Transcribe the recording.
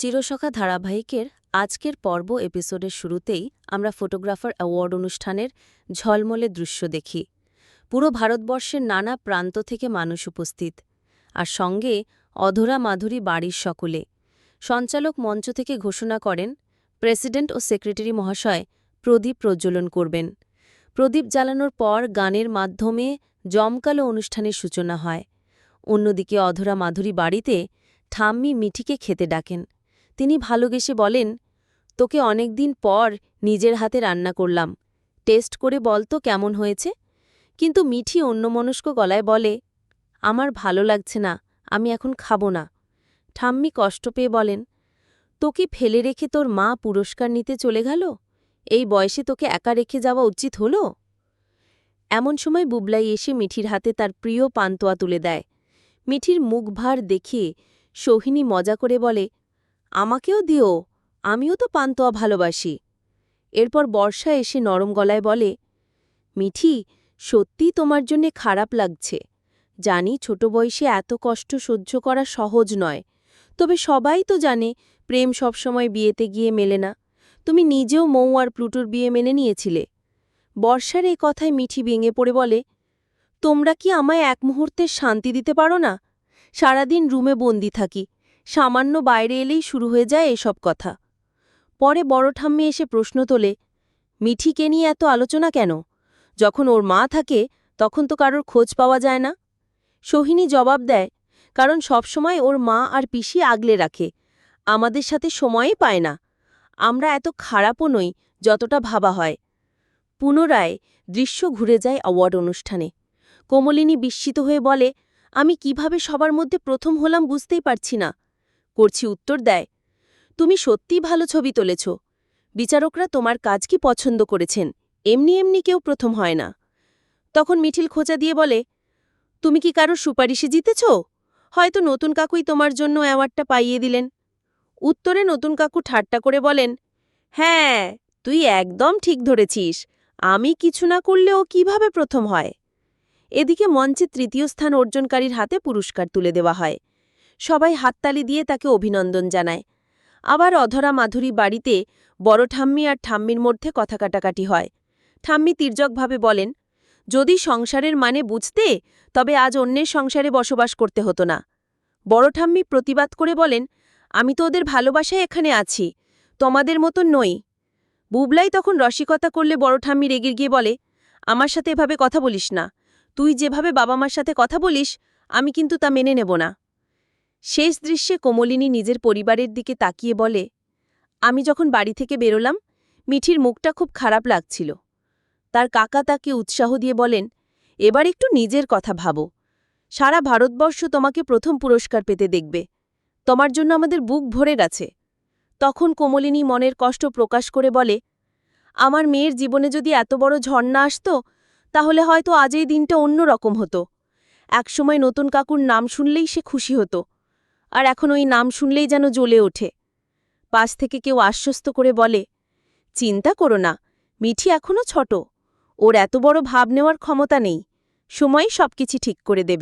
চিরসখা ধারাবাহিকের আজকের পর্ব এপিসোডের শুরুতেই আমরা ফটোগ্রাফার অ্যাওয়ার্ড অনুষ্ঠানের ঝলমলে দৃশ্য দেখি। পুরো ভারতবর্ষের নানা প্রান্ত থেকে মানুষ উপস্থিত। আর সঙ্গে অধরা মাধুরী বাড়ির সকলে। সঞ্চালক মঞ্চ থেকে ঘোষণা করেন, প্রেসিডেন্ট ও সেক্রেটারি মহাশয় প্রদীপ প্রজ্বলন করবেন। প্রদীপ জ্বালানোর পর গানের মাধ্যমে জমকালো অনুষ্ঠানের সূচনা হয়। অন্যদিকে অধরা মাধুরী বাড়িতে ঠাম্মি মিঠিকে খেতে ডাকেন। তিনি ভালোবেসে বলেন, তোকে অনেকদিন পর নিজের হাতে রান্না করলাম। টেস্ট করে বল তো কেমন হয়েছে? কিন্তু মিঠি অন্যমনস্ক গলায় বলে, আমার ভালো লাগছে না, আমি এখন খাব না। ঠাম্মি কষ্ট পেয়ে বলেন তোকে ফেলে রেখে তোর মা পুরস্কার নিতে চলে গেল? এই বয়সে তোকে একা রেখে যাওয়া উচিত হল? এমন সময় বুবলাই এসে মিঠির হাতে তার প্রিয় পান্তোয়া তুলে দেয়। মিঠির মুখভার দেখে সোহিনী মজা করে বলে আমাকেও দিও, আমিও তো পান্তোয়া ভালোবাসি। এরপর বর্ষা এসে নরম গলায় বলে, মিঠি সত্যি তোমার জন্যে খারাপ লাগছে। জানি ছোট বয়সে এত কষ্ট সহ্য করা সহজ নয়, তবে সবাই তো জানে প্রেম সবসময় বিয়েতে গিয়ে মেলে না। তুমি নিজেও মৌ আর প্লুটোর বিয়ে মেনে নিয়েছিলে। বর্ষার এই কথায় মিঠি ভেঙে পড়ে বলে, তোমরা কি আমায় এক মুহূর্তের শান্তি দিতে পারো না? সারাদিন রুমে বন্দি থাকি। সামান্য বাইরে এলেই শুরু হয়ে যায় এসব কথা। পরে বড় ঠাম্মি এসে প্রশ্ন তোলে, মিঠিকে নিয়ে এত আলোচনা কেন? যখন ওর মা থাকে, তখন তো কারোর খোঁজ পাওয়া যায় না। সোহিনী জবাব দেয়, কারণ সবসময় ওর মা আর পিসি আগলে রাখে। আমাদের সাথে সময়ই পায় না। আমরা এত খারাপও নই, যতটা ভাবা হয়। পুনরায় দৃশ্য ঘুরে যায় অ্যাওয়ার্ড অনুষ্ঠানে। কোমলিনী বিস্মিত হয়ে বলে, আমি কীভাবে সবার মধ্যে প্রথম হলাম বুঝতেই পারছি না। করছি উত্তর দেয়, তুমি সত্যিই ভালো ছবি তুলেছ। বিচারকরা তোমার কাজ কি পছন্দ করেছেন? এমনি এমনি কেউ প্রথম হয় না। তখন মিঠিল খোঁচা দিয়ে বলে, তুমি কি কারও সুপারিশে জিতেছ? হয়তো নতুন কাকুই তোমার জন্য অ্যাওয়ার্ডটা পাইয়ে দিলেন। উত্তরে নতুন কাকু ঠাট্টা করে বলেন হ্যাঁ তুই একদম ঠিক ধরেছিস। আমি কিছু না করলেও কীভাবে প্রথম হয়? এদিকে মঞ্চে তৃতীয় স্থান অর্জনকারীর হাতে পুরস্কার তুলে দেওয়া হয়। সবাই হাততালি দিয়ে তাকে অভিনন্দন জানায়। আবার অধরা মাধুরী বাড়িতে বড় ঠাম্মি আর ঠাম্মির মধ্যে কথা কাটাকাটি হয়। ঠাম্মি তির্যকভাবে বলেন, যদি সংসারের মানে বুঝতে, তবে আজ অন্যের সংসারে বসবাস করতে হতো না। বড় ঠাম্মি প্রতিবাদ করে বলেন, আমি তো ওদের ভালোবাসায় এখানে আছি, তোমাদের মতন নই। বুবলাই তখন রসিকতা করলে বড় ঠাম্মি রেগির গিয়ে বলে, আমার সাথে এভাবে কথা বলিস না। তুই যেভাবে বাবা মার সাথে কথা বলিস, আমি কিন্তু তা মেনে নেব না। শেষ দৃশ্যে কোমলিনী নিজের পরিবারের দিকে তাকিয়ে বলে, আমি যখন বাড়ি থেকে বেরোলাম, মিঠির মুখটা খুব খারাপ লাগছিল। তার কাকা তাকে উৎসাহ দিয়ে বলেন, এবার একটু নিজের কথা ভাবো। সারা ভারতবর্ষ তোমাকে প্রথম পুরস্কার পেতে দেখবে। তোমার জন্য আমাদের বুক ভরে গেছে তখন কোমলিনী মনের কষ্ট প্রকাশ করে বলে, আমার মেয়ের জীবনে যদি এত বড় ঝর্ণা আসত, তাহলে হয়তো আজ এই দিনটা অন্য রকম হতো। একসময় নতুন কাকুর নাম শুনলেই সে খুশি হতো। আর এখন ওই নাম শুনলেই যেন জ্বলে ওঠে। পাশ থেকে কেউ আশ্বস্ত করে বলে, চিন্তা করো না, মিঠি এখনও ছোট। ওর এত বড় ভাব নেওয়ার ক্ষমতা নেই। সময়ই সবকিছু ঠিক করে দেবে।